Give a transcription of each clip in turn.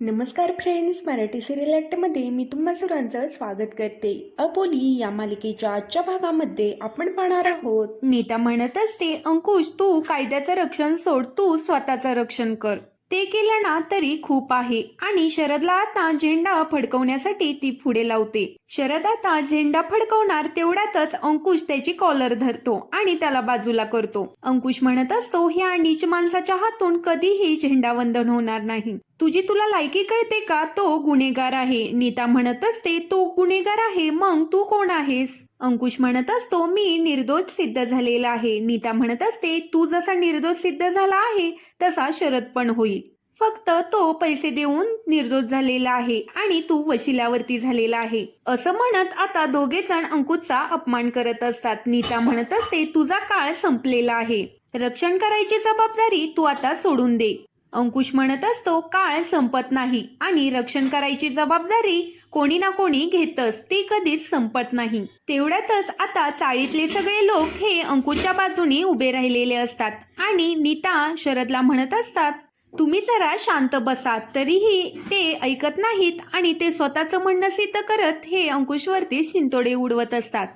नमस्कार friends Marathi serial ॲक्टमध्ये मी तुम्हा सर्वांचं स्वागत करते. अबोली या मालिकेच्या आजच्या भागामध्ये आपण पाहणार आहोत. नीता म्हणत असते अंकुश तू कायद्याचं रक्षण सोड तू स्वतःचं रक्षण कर. ते केलं ना तरी खूप आहे. आणि शरदला आता झेंडा फडकवण्यासाठी ती पुढे लावते. शरद आता झेंडा फडकवणार तेवढ्यातच अंकुश त्याची कॉलर धरतो आणि त्याला बाजूला करतो. अंकुश म्हणत असतो ह्या नीच माणसाच्या हातून कधीही झेंडावंदन होणार नाही. तुझी तुला लायकी कळते का? तो गुन्हेगार आहे. नीता म्हणत असते तो गुन्हेगार आहे मग तू कोण आहेस? अंकुश म्हणत असतो मी निर्दोष सिद्ध झालेला आहे. नीता म्हणत असते तू जसा निर्दोष सिद्ध झाला आहे तसा शरद पण होईल. फक्त तो पैसे देऊन निर्दोष झालेला आहे आणि तू वशिल्यावरती झालेला आहे. असं म्हणत आता दोघे जण अंकुशचा अपमान करत असतात. नीता म्हणत असते तुझा काळ संपलेला आहे. रक्षण करायची जबाबदारी तू आता सोडून दे. अंकुश म्हणत असतो काळ संपत नाही आणि रक्षण करायची जबाबदारी कोणी ना कोणी घेतच ती कधीच संपत नाही. तेवढ्यातच आता चाळीतले सगळे लोक हे अंकुशच्या बाजूने उभे राहिलेले असतात आणि नीता शरदला म्हणत असतात तुम्ही जरा शांत बसा तरीही ते ऐकत नाहीत आणि ते स्वतःचं म्हणणं सिद्ध करत हे अंकुशवरती शिंतोडे उडवत असतात.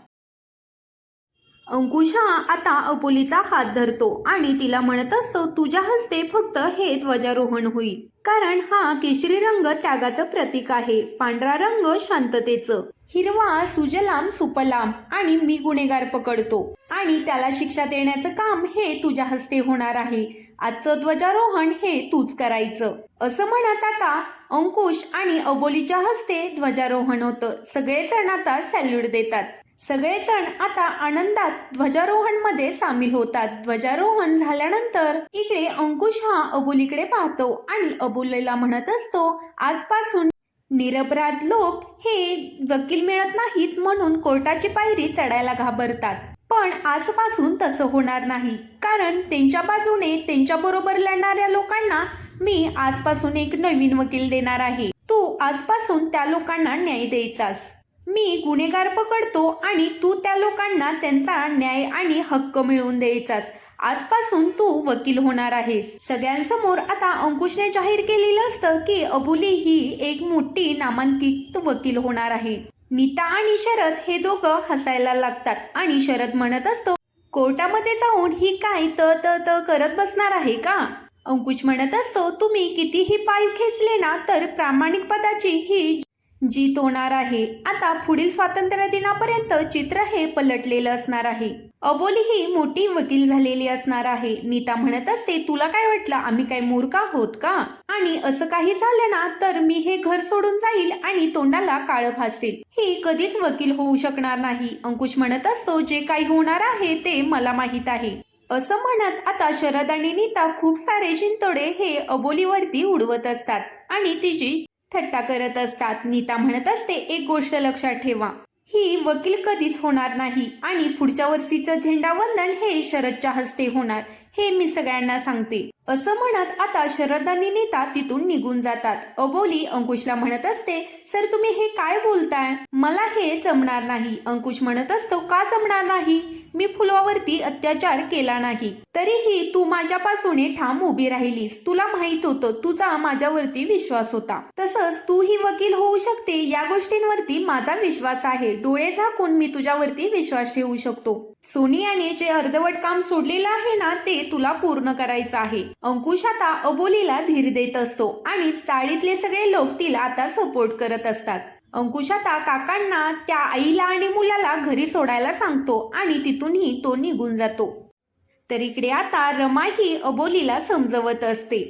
अंकुश हा आता अपोलीचा हात धरतो आणि तिला म्हणत असतो तुझ्या हस्ते फक्त हे ध्वजारोहण होईल. कारण हा केशरी रंग त्यागाचं प्रतीक आहे पांढरा रंग शांततेचं. हिरवा सुजलाम सुपलाम आणि मी गुन्हेगार पकडतो. आणि त्याला शिक्षा देण्याचं काम हे तुझ्या हस्ते होणार आहे. आजचं ध्वजारोहण हे तूच करायचं. असं म्हणत आता अंकुश आणि अबोलीच्या हस्ते ध्वजारोहण होतं. सगळेजण आता सॅल्यूट देतात. सगळेजण आता आनंदात ध्वजारोहणमध्ये सामील होतात. ध्वजारोहण झाल्यानंतर इकडे अंकुश हा अबुलीकडे पाहतो आणि अबोलीला म्हणत असतो आजपासून निरपराध लोक हे वकील मिळत नाहीत म्हणून कोर्टाची पायरी चढायला घाबरतात. पण आजपासून तसं होणार नाही. कारण त्यांच्या बाजूने त्यांच्या बरोबर लढणाऱ्या लोकांना मी आजपासून एक नवीन वकील देणार आहे. तू आजपासून त्या लोकांना न्याय द्यायचास. मी गुन्हेगार पकडतो आणि तू त्या लोकांना त्यांचा न्याय आणि हक्क मिळवून द्यायचास. आजपासून तू वकील होणार आहेस. सगळ्यांसमोर आता अंकुशने जाहीर केलेलं असतं की अबुली ही एक मोठी नामांकित वकील होणार आहे. नीता आणि शरद हे दोघं हसायला लागतात आणि शरद म्हणत असतो कोर्टामध्ये जाऊन ही काय त त त करत बसणार आहे का? अंकुश म्हणत असतो तुम्ही कितीही पाय खेचले ना तर प्रामाणिक पदाची ही जीत होणार आहे. आता पुढील स्वातंत्र्य दिनापर्यंत चित्र हे पलटलेलं असणार आहे. अबोली ही मोठी वकील झालेली असणार आहे. नीता म्हणत असते तुला काय वाटलं? आम्ही काय मूर्ख आहोत का? आणि असं काही झालं ना तर मी हे घर सोडून जाईल आणि तोंडाला काळं फासेल ही कधीच वकील होऊ शकणार नाही. अंकुश म्हणत असतो जे काही होणार आहे ते मला माहीत आहे. असं म्हणत आता शरद आणि नीता खूप सारे शिंतोडे हे अबोलीवरती उडवत असतात. आणि तिची थट्टा करत असतात. नीता म्हणत असते एक गोष्ट लक्षात ठेवा. ही वकील कधीच होणार नाही. आणि पुढच्या वर्षीचं झेंडावंदन हे शरदच्या हस्ते होणार हे मी सगळ्यांना सांगते. असं म्हणत आता शरद आणि नीता तिथून निघून जातात. अबोली अंकुशला म्हणत असते सर तुम्ही हे काय बोलताय? मला हे जमणार नाही. अंकुश म्हणत असतो का जमणार नाही? मी फुलावरती अत्याचार केला नाही. तरीही तू माझ्यापासून ठाम उभी राहिलीस. तुला माहीत होतं तुझा माझ्यावरती विश्वास होता. तसंच तू ही वकील होऊ शकते या गोष्टींवरती माझा विश्वास आहे. डोळे झाकून मी तुझ्यावरती विश्वास ठेवू शकतो. सोनियाने जे अर्धवट काम सोडलेलं आहे ना ते तुला पूर्ण करायचं आहे. अंकुश आता अबोलीला धीर देत असतो आणि चाळीतले सगळे लोक तिला आता सपोर्ट करत असतात. अंकुश आता काकांना त्या आईला आणि मुलाला घरी सोडायला सांगतो आणि तिथूनही तो निघून जातो. तर इकडे आता रमा ही अबोलीला समजवत असते.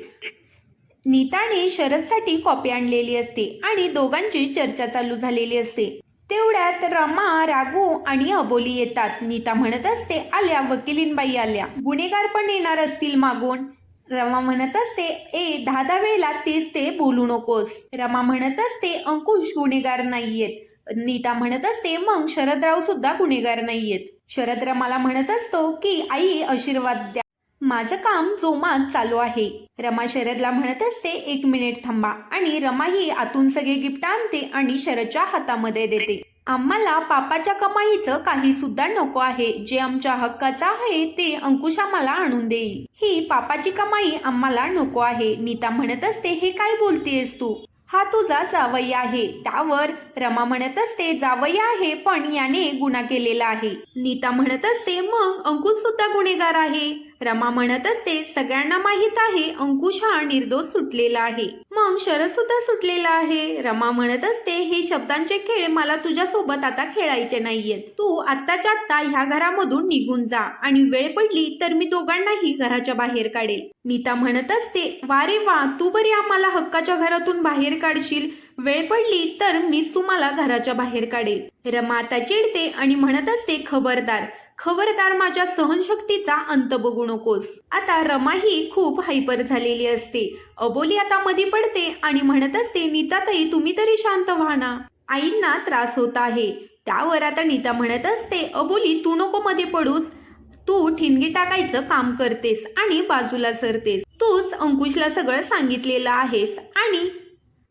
नीताने शरदसाठी कॉपी आणलेली असते आणि दोघांची चर्चा चालू झालेली असते. तेवढ्यात रमा राघू आणि अबोली येतात. नीता म्हणत असते आल्या वकिलीनबाई आल्या. गुन्हेगार पण येणार असतील मागून. रमा म्हणत असते ए दहा दहा वेळेला तेच ते बोलू नकोस. रमा म्हणत असते अंकुश गुन्हेगार नाहीयेत. नीता म्हणत असते मग शरदराव सुद्धा गुन्हेगार नाहीयेत. शरद रमाला म्हणत असतो की आई आशीर्वाद द्या. माझं काम जोमात चालू आहे. रमा शरदला म्हणत असते एक मिनिट थांबा आणि रमा ही आतून सगळे गिफ्ट आणते आणि शरदच्या हातामध्ये देते. आम्हाला पापाच्या कमाईचं काही सुद्धा नको आहे. जे आमच्या हक्काचं आहे ते अंकुश आम्हाला आणून देईल. ही पापाची कमाई आम्हाला नको आहे. नीता म्हणत असते हे काय बोलतेस तू? हा तुझा जावई आहे. त्यावर रमा म्हणत असते जावई आहे पण याने गुन्हा केलेला आहे. नीता म्हणत असते मग अंकुश सुद्धा गुन्हेगार आहे. रमा म्हणत असते सगळ्यांना माहीत आहे अंकुश हा निर्दोष सुटलेला आहे. मग शरद सुद्धा सुटलेला आहे? रमा म्हणत असते हे शब्दांचे खेळ मला तुझ्या सोबत आता खेळायचे नाहीयेत. तू आत्ताच्या आत्ता ह्या घरामधून निघून जा आणि वेळ पडली तर मी दोघांनाही घराच्या बाहेर काढेल. नीता म्हणत असते वा रे वा तू बरी आम्हाला हक्काच्या घरातून बाहेर काढशील. वेळ पडली तर मीच तुम्हाला घराच्या बाहेर काढेल. रमा आता चिडते आणि म्हणत असते खबरदार खबरदार माझ्या सहनशक्तीचा अंत बघू नकोस. आता रमा ही खूप हायपर झालेली असते. अबोली आता मधी पडते आणि म्हणत असते नीताताई तुम्ही तरी शांत व्हा ना. आईंना त्रास होत आहे. त्यावर आता नीता म्हणत असते अबोली तू नको मध्ये पडूस. तू ठिणगी टाकायचं काम करतेस आणि बाजूला सरतेस. तूच अंकुशला सगळं सांगितलेलं आहेस आणि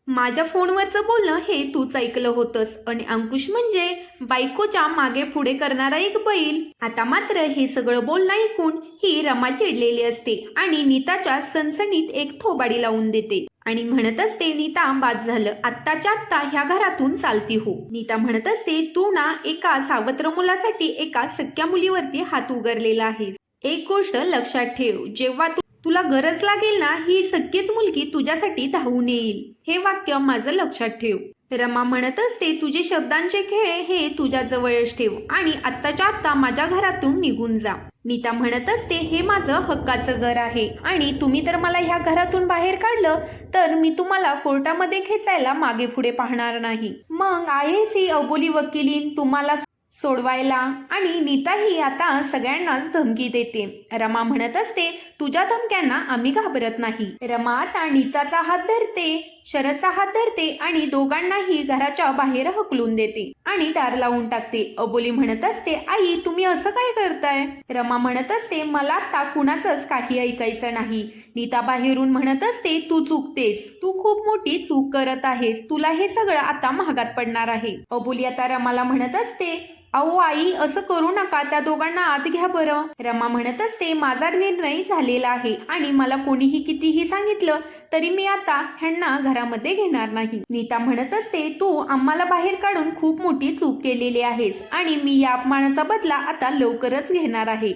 माझ्या फोनवरचं बोलणं हे तूच ऐकलं होतंस. आणि अंकुश म्हणजे बायकोच्या मागे पुढे करणारा एक बैल. आता मात्र हे सगळं बोलणं ऐकून ही रमा चिडलेली असते आणि नीताच्या सनसनीत एक थोबाडी लावून देते. आणि म्हणत असते नीता बाद झालं. आत्ताच्या आत्ता ह्या घरातून चालती हो. नीता म्हणत असते तू ना एका सावत्र मुलासाठी एका सख्या मुलीवरती हात उगरलेला आहेस. एक गोष्ट लक्षात ठेव. जेव्हा तू तुला गरज लागेल ना ही सगळीच मुलगी तुझ्यासाठी धावून येईल. हे वाक्य माझं लक्षात ठेव. रमा म्हणत असते तुझे शब्दांचे खेळ हे तुझ्या जवळच ठेव आणि आत्ताच्या आत्ता माझ्या घरातून निघून जा. नीता म्हणत असते हे माझं हक्काचं घर आहे आणि तुम्ही तर मला ह्या घरातून बाहेर काढलं तर मी तुम्हाला कोर्टामध्ये खेचायला मागे पुढे पाहणार नाही. मग आहेच ही अबोली वकिलीन तुम्हाला सोडवायला. आणि नीताही आता सगळ्यांनाच धमकी देते. रमा म्हणत असते तुझ्या धमक्यांना आम्ही घाबरत नाही. रमा आता नीताचा हात धरते शरदचा हात धरते आणि दोघांनाही घराच्या बाहेर हकलून देते आणि दार लावून टाकते. अबोली म्हणत असते आई तुम्ही असं काय करताय? रमा म्हणत असते मला आता कुणाचंच काही ऐकायचं नाही. नीता बाहेरून म्हणत असते तू चुकतेस. तू खूप मोठी चूक करत आहेस. तुला हे सगळं आता महागात पडणार आहे. अबोली आता रमाला म्हणत असते अहो आई असं करू नका. त्या दोघांना आत घ्या बरं. रमा म्हणत असते माझा निर्णय झालेला आहे आणि मला कोणीही कितीही सांगितलं तरी मी आता ह्यांना घरामध्ये घेणार नाही. नीता म्हणत असते तू आम्हाला बाहेर काढून खूप मोठी चूक केलेली आहेस आणि मी या अपमानाचा बदला आता लवकरच घेणार आहे.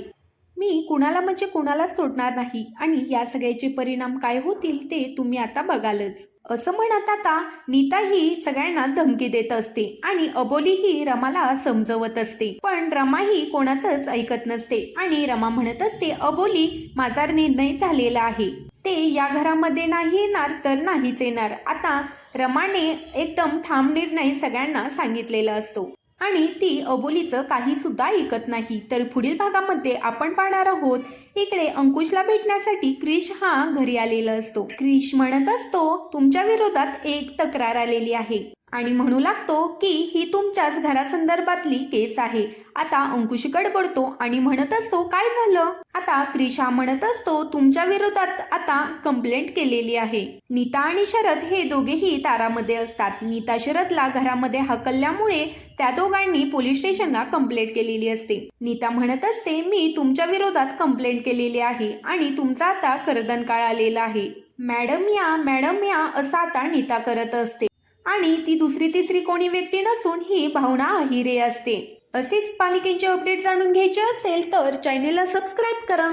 मी कुणाला म्हणजे कुणालाच सोडणार नाही आणि या सगळ्याचे परिणाम काय होतील ते तुम्ही आता बघालच. असं म्हणत आता नीता ही सगळ्यांना धमकी देत असते आणि अबोली ही रमाला समजवत असते. पण रमा ही कोणाचंच ऐकत नसते आणि रमा म्हणत असते अबोली माझा निर्णय झालेला आहे. ते या घरामध्ये नाही येणार तर नाहीच येणार. आता रमाने एकदम ठाम निर्णय सगळ्यांना सांगितलेला असतो. आणि ती अबोलीचं काही सुद्धा ऐकत नाही. तर पुढील भागामध्ये आपण पाहणार आहोत इकडे अंकुशला भेटण्यासाठी क्रिश हा घरी आलेला असतो. क्रिश म्हणत असतो तुमच्या विरोधात एक तक्रार आलेली आहे. आणि म्हणू लागतो की ही तुमच्याच घरासंदर्भातली केस आहे. आता अंकुश पडतो आणि म्हणत असतो काय झालं? आता क्रिशा म्हणत असतो तुमच्या विरोधात आता कंप्लेंट केलेली आहे. नीता आणि शरद हे दोघेही तारामध्ये असतात. नीता शरदला घरामध्ये हकलल्यामुळे त्या दोघांनी पोलीस स्टेशनला कंप्लेंट केलेली असते. नीता म्हणत असते मी तुमच्या विरोधात कंप्लेंट केलेली आहे आणि तुमचा आता करदन काळ आलेला आहे. मॅडम या मॅडम या असं आता नीता करत असते. आणि ती दुसरी तिसरी कोणी व्यक्ती नसून ही भावना अहिरे असते. असेच पालिकेचे अपडेट जाणून घ्यायचे असेल तर चॅनेलला सबस्क्राईब करा.